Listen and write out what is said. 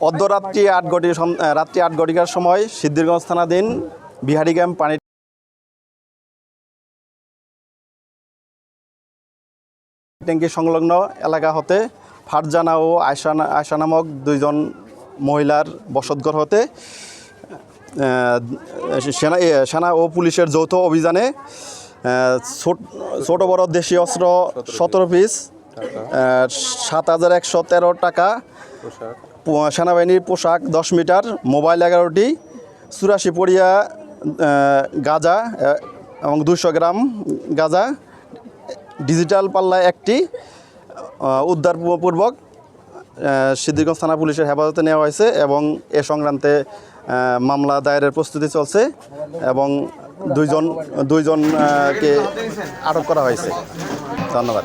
অর্ধরাত্রি আট ঘটি রাত্রি আট ঘটিকার সময় সিদ্ধিরগঞ্জ থানাধীন বিহারিগ্রাম পানি ট্যাঙ্কি সংলগ্ন এলাকা হতে ফারজানা ও আয়সা আয়সা নামক দুইজন মহিলার বসতঘর হতে সেনা সেনা ও পুলিশের যৌথ অভিযানে ছোট- বড় দেশীয় অস্ত্র সতেরো পিস সাত হাজার একশো তেরো টাকা। সেনাবাহিনীর পোশাক দশ মিটার মোবাইল এগারোটি চুরাশি পড়িয়া গাঁজা এবং দুশো গ্রাম গাঁজা। ডিজিটাল পাল্লা একটি উদ্ধারপূর্বক সিদ্ধিরগঞ্জ থানা পুলিশের হেফাজতে নেওয়া হয়েছে এবং এ সংক্রান্তে মামলা দায়েরের প্রস্তুতি চলছে এবং দুইজন দুইজনকে আটক করা হয়েছে। ধন্যবাদ।